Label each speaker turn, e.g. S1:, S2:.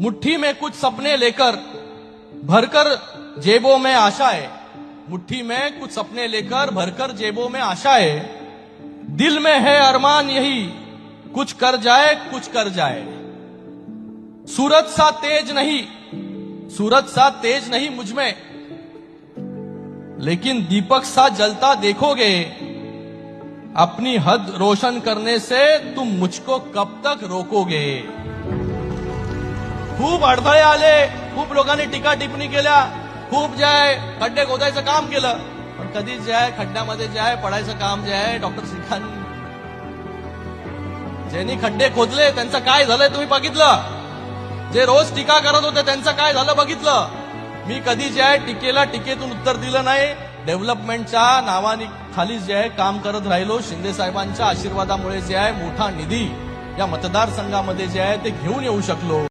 S1: मुट्ठी में कुछ सपने लेकर, भरकर जेबों में आशाएँ मुट्ठी में कुछ सपने लेकर, भरकर जेबों में आशाएँ दिल में है अरमान यही, कुछ कर जाए, कुछ कर जाए। सूरज सा तेज नहीं, सूरज सा तेज नहीं मुझमें। लेकिन दीपक सा जलता देखोगे, अपनी हद रोशन करने से तुम मुझको कब तक रोकोगे? खूप अडथळे आले. खूप लोकांनी टीका टिप्पणी केल्या. खूप जे आहे खड्डे खोदायचं काम केलं. पण कधीच जे आहे खड्ड्यामध्ये जे आहे पडायचं काम जे आहे डॉक्टर श्रीकांत ज्यांनी खड्डे खोदले त्यांचं काय झालंय तुम्ही बघितलं? जे रोज टीका करत होते त्यांचं काय झालं बघितलं? मी कधी जे आहे टीकेला टीकेतून उत्तर दिलं नाही. डेव्हलपमेंटच्या नावाने खाली जे आहे काम करत राहिलो. शिंदे साहेबांच्या आशीर्वादामुळे जे आहे मोठा निधी या मतदारसंघामध्ये जे आहे ते घेऊन येऊ शकलो.